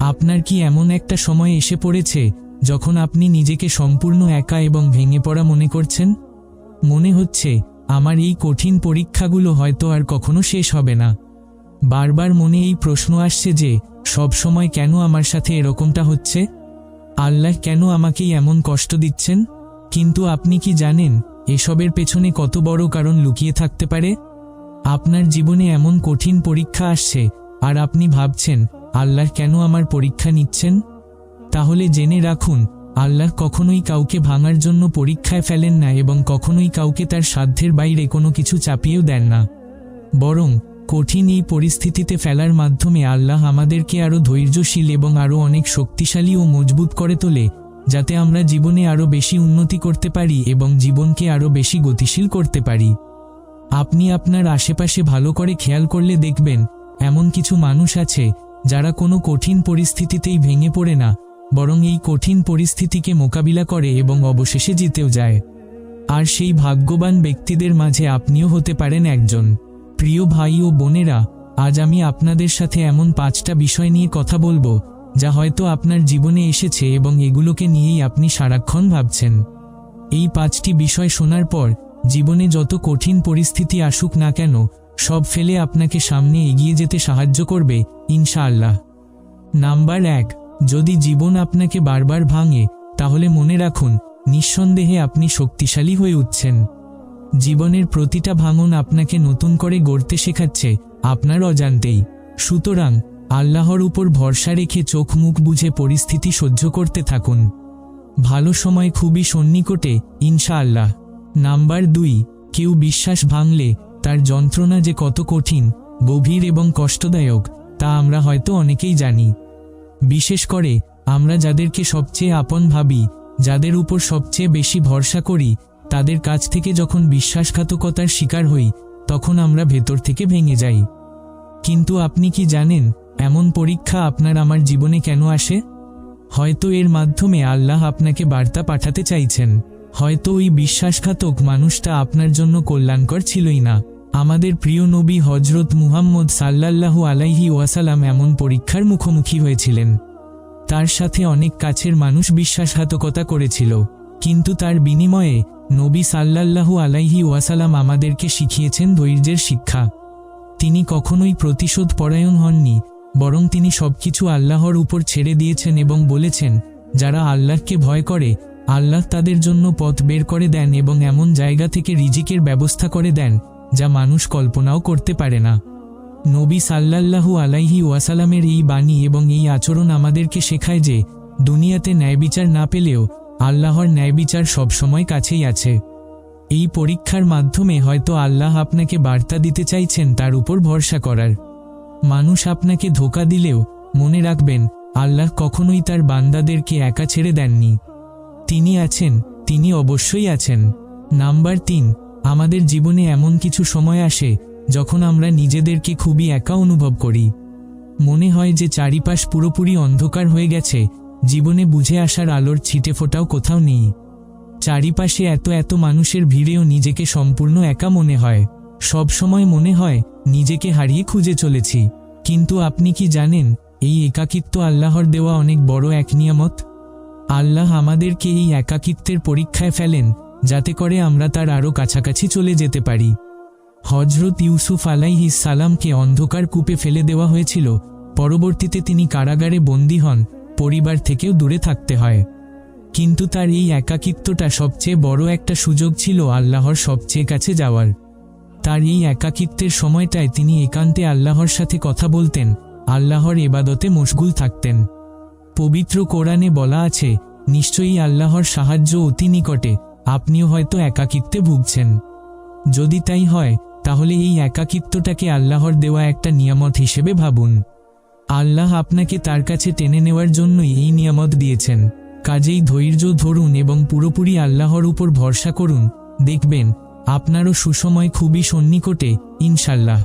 আপনার কি এমন একটা সময় এসে পড়েছে, যখন আপনি নিজেকে সম্পূর্ণ একা এবং ভেঙে পড়া মনে করছেন? মনে হচ্ছে, আমার এই কঠিন পরীক্ষাগুলো হয়তো আর কখনো শেষ হবে না। বারবার মনে এই প্রশ্ন আসছে যে, সব সময় কেন আমার সাথে এরকমটা হচ্ছে? আল্লাহ কেন আমাকেই এমন কষ্ট দিচ্ছেন? কিন্তু আপনি কি জানেন, এসবের পেছনে কত বড় কারণ লুকিয়ে থাকতে পারে? আপনার জীবনে এমন কঠিন পরীক্ষা আসছে, আর আপনি ভাবছেন আল্লাহ কেন আমার পরীক্ষা নিচ্ছেন? তাহলে জেনে রাখুন, আল্লাহ কখনোই কাউকে ভাঙার জন্য পরীক্ষায় ফেলেন না এবং কখনোই কাউকে তার সাধ্যের বাইরে কোনো কিছু চাপিয়েও দেন না। বরং, কঠিন এই পরিস্থিতিতে ফেলার মাধ্যমে আল্লাহ আমাদেরকে আরও ধৈর্যশীল এবং আরও অনেক শক্তিশালী ও মজবুত করে তোলে, যাতে আমরা জীবনে আরও বেশি উন্নতি করতে পারি এবং জীবনকে আরও বেশি গতিশীল করতে পারি। আপনি আপনার আশেপাশে ভালো করে খেয়াল করলে দেখবেন, এমন কিছু মানুষ আছে যারা কোনো কঠিন পরিস্থিতিতেই ভেঙে পড়ে না, বরং এই কঠিন পরিস্থিতিকে মোকাবিলা করে এবং অবশেষে জিতেও যায়। আর সেই ভাগ্যবান ব্যক্তিদের মাঝে আপনিও হতে পারেন একজন। প্রিয় ভাই ও বোনেরা, আজ আমি আপনাদের সাথে এমন পাঁচটা বিষয় নিয়ে কথা বলব, যা হয়তো আপনার জীবনে এসেছে এবং এগুলোকে নিয়েই আপনি সারাক্ষণ ভাবছেন। এই পাঁচটি বিষয় শোনার পর, জীবনে যত কঠিন পরিস্থিতি আসুক না কেন সব ফেলে আপনাকে সামনে এগিয়ে যেতে সাহায্য করবে, ইনশাআল্লাহ। নাম্বার এক, যদি জীবন আপনাকে বারবার ভাঙে, তাহলে মনে রাখুন, নিঃসন্দেহে আপনি শক্তিশালী হয়ে উঠছেন। জীবনের প্রতিটা ভাঙন আপনাকে নতুন করে গড়তে শেখাচ্ছে, আপনার অজান্তেই। সুতরাং, আল্লাহর উপর ভরসা রেখে চোখ মুখ বুঝে পরিস্থিতি সহ্য করতে থাকুন। ভালো সময় খুবই সন্নিকটে, ইনশাআল্লাহ। নাম্বার দুই, কেউ বিশ্বাস ভাঙলে তার যন্ত্রণা যে কত কঠিন, গভীর এবং কষ্টদায়ক, তা আমরা হয়তো অনেকেই জানি। বিশেষ করে, আমরা যাদেরকে সবচেয়ে আপন ভাবি, যাদের উপর সবচেয়ে বেশি ভরসা করি, তাদের কাছ থেকে যখন বিশ্বাসঘাতকতার শিকার হই, তখন আমরা ভেতর থেকে ভেঙে যাই। কিন্তু আপনি কি জানেন, এমন পরীক্ষা আপনার আমার জীবনে কেন আসে? হয়তো এর মাধ্যমে আল্লাহ আপনাকে বার্তা পাঠাতে চাইছেন। হয়তো ওই বিশ্বাসঘাতক মানুষটা আপনার জন্য কল্যাণকর ছিলই না। আমাদের প্রিয় নবী হজরত মুহাম্মদ সাল্লাল্লাহু আলাইহি ওয়াসালাম এমন পরীক্ষার মুখোমুখি হয়েছিলেন। তার সাথে অনেক কাছের মানুষ বিশ্বাসঘাতকতা করেছিল। কিন্তু তার বিনিময়ে নবী সাল্লাল্লাহু আলাইহি ওয়াসালাম আমাদেরকে শিখিয়েছেন ধৈর্যের শিক্ষা। তিনি কখনোই প্রতিশোধ পরায়ণ হননি, বরং তিনি সবকিছু আল্লাহর উপর ছেড়ে দিয়েছেন এবং বলেছেন, যারা আল্লাহকে ভয় করে আল্লাহ তাদের জন্য পথ বের করে দেন এবং এমন জায়গা থেকে রিজিকের ব্যবস্থা করে দেন, যা মানুষ কল্পনাও করতে পারে না। নবী সাল্লাল্লাহু আলাইহি ওয়াসালামের এই বাণী এবং এই আচরণ আমাদেরকে শেখায় যে, দুনিয়াতে ন্যায়বিচার না পেলেও আল্লাহর ন্যায়বিচার সবসময় কাছেই আছে। এই পরীক্ষার মাধ্যমে হয়তো আল্লাহ আপনাকে বার্তা দিতে চাইছেন তার উপর ভরসা করার। মানুষ আপনাকে ধোকা দিলেও মনে রাখবেন, আল্লাহ কখনোই তার বান্দাদেরকে একা ছেড়ে দেননি। তিনি আছেন, তিনি অবশ্যই আছেন। নাম্বার তিন, আমাদের জীবনে এমন কিছু সময় আসে, যখন আমরা নিজেদেরকে খুবই একা অনুভব করি। মনে হয় যে চারিপাশ পুরোপুরি অন্ধকার হয়ে গেছে, জীবনে বুঝে আসার আলোর ছিটে ফোটাও কোথাও নেই। চারিপাশে এত এত মানুষের ভিড়েও নিজেকে সম্পূর্ণ একা মনে হয়। সব সময় মনে হয়, নিজেকে হারিয়ে খুঁজে চলেছি। কিন্তু আপনি কি জানেন, এই একাকিত্ব আল্লাহর দেওয়া অনেক বড় এক নিয়ামত? আল্লাহ আমাদেরকে এই একাকিত্বের পরীক্ষায় ফেলেন, যাতে করে আমরা তার আরও কাছাকাছি চলে যেতে পারি। হজরত ইউসুফ আলাইহিস সালামকে অন্ধকার কূপে ফেলে দেওয়া হয়েছিল। পরবর্তীতে তিনি কারাগারে বন্দী হন, পরিবার থেকেও দূরে থাকতে হয়। কিন্তু তার এই একাকিত্বটা সবচেয়ে বড় একটা সুযোগ ছিল আল্লাহর সবচেয়ে কাছে যাওয়ার। তার এই একাকিত্বের সময়টায় তিনি একান্তে আল্লাহর সাথে কথা বলতেন, আল্লাহর এবাদতে মশগুল থাকতেন। পবিত্র কোরআনে বলা আছে নিশ্চয়ই আল্লাহর সাহায্য অতি নিকটে, আপনিও হয়তো একাকিত্বে ভুগছেন। যদি তাই হয়, তাহলে এই একাকিত্বটাকে আল্লাহর দেওয়া একটা নিয়ামত হিসেবে ভাবুন। আল্লাহ আপনাকে তার কাছে টেনে নেওয়ার জন্যই এই নিয়ামত দিয়েছেন। কাজেই ধৈর্য ধরুন এবং পুরোপুরি আল্লাহর উপর ভরসা করুন। দেখবেন, আপনারও সুসময় খুবই সন্নিকটে ইনশাল্লাহ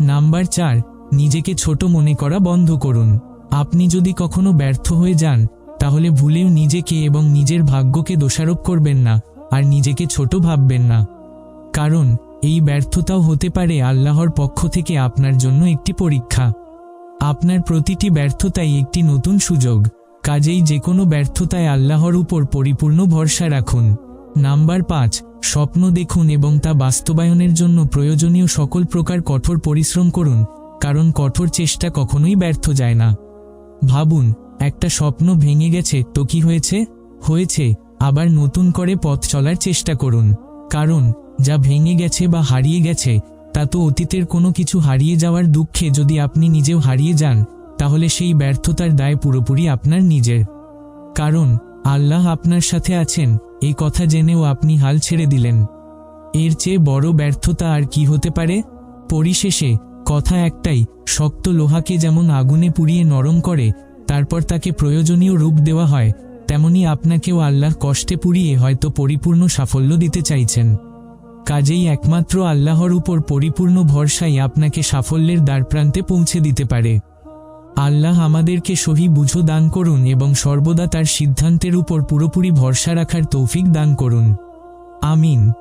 নাম্বার চার, নিজেকে ছোট মনে করা বন্ধ করুন। আপনি যদি কখনো ব্যর্থ হয়ে যান তাহলে ভুলেও নিজেকে এবং নিজের ভাগ্যকে দোষারোপ করবেন না, আর নিজেকে ছোট ভাববেন না। কারণ, এই ব্যর্থতাও হতে পারে আল্লাহর পক্ষ থেকে আপনার জন্য একটি পরীক্ষা। আপনার প্রতিটি ব্যর্থতাই একটি নতুন সুযোগ। কাজেই যে কোনো ব্যর্থতায় আল্লাহর উপর পরিপূর্ণ ভরসা রাখুন। নাম্বার পাঁচ, স্বপ্ন দেখুন এবং তা বাস্তবায়নের জন্য প্রয়োজনীয় সকল প্রকার কঠোর পরিশ্রম করুন, কারণ কঠোর চেষ্টা কখনোই ব্যর্থ যায় না। ভাবুন একটা স্বপ্ন ভেঙে গেছে, তো কি হয়েছে? হয়েছে, আবার নতুন করে পথ চলার চেষ্টা করুন। কারণ, যা ভেঙে গেছে বা হারিয়ে গেছে, তা তো অতীতের কোনো কিছু হারিয়ে যাওয়ার দুঃখে যদি আপনি নিজেও হারিয়ে যান, তাহলে সেই ব্যর্থতার দায় পুরোপুরি আপনার নিজের। কারণ, আল্লাহ আপনার সাথে আছেন, এই কথা জেনেও আপনি হাল ছেড়ে দিলেন। এর চেয়ে বড় ব্যর্থতা আর কি হতে পারে? পরিশেষে, কথা একটাই, শক্ত লোহাকে যেমন আগুনে পুড়িয়ে নরম করে তারপর তাকে প্রয়োজনীয় রূপ দেওয়া হয়, তেমনি আপনাকেও আল্লাহর কষ্টে পুড়িয়ে হয়তো পরিপূর্ণ সাফল্য দিতে চাইছেন। কাজেই একমাত্র আল্লাহর উপর পরিপূর্ণ ভরসাই আপনাকে সাফল্যের দ্বারপ্রান্তে পৌঁছে দিতে পারে। আল্লাহ আমাদেরকে সহি বুঝো দান করুন এবং সর্বদা তার সিদ্ধান্তের উপর পুরোপুরি ভরসা রাখার তৌফিক দান করুন। আমিন।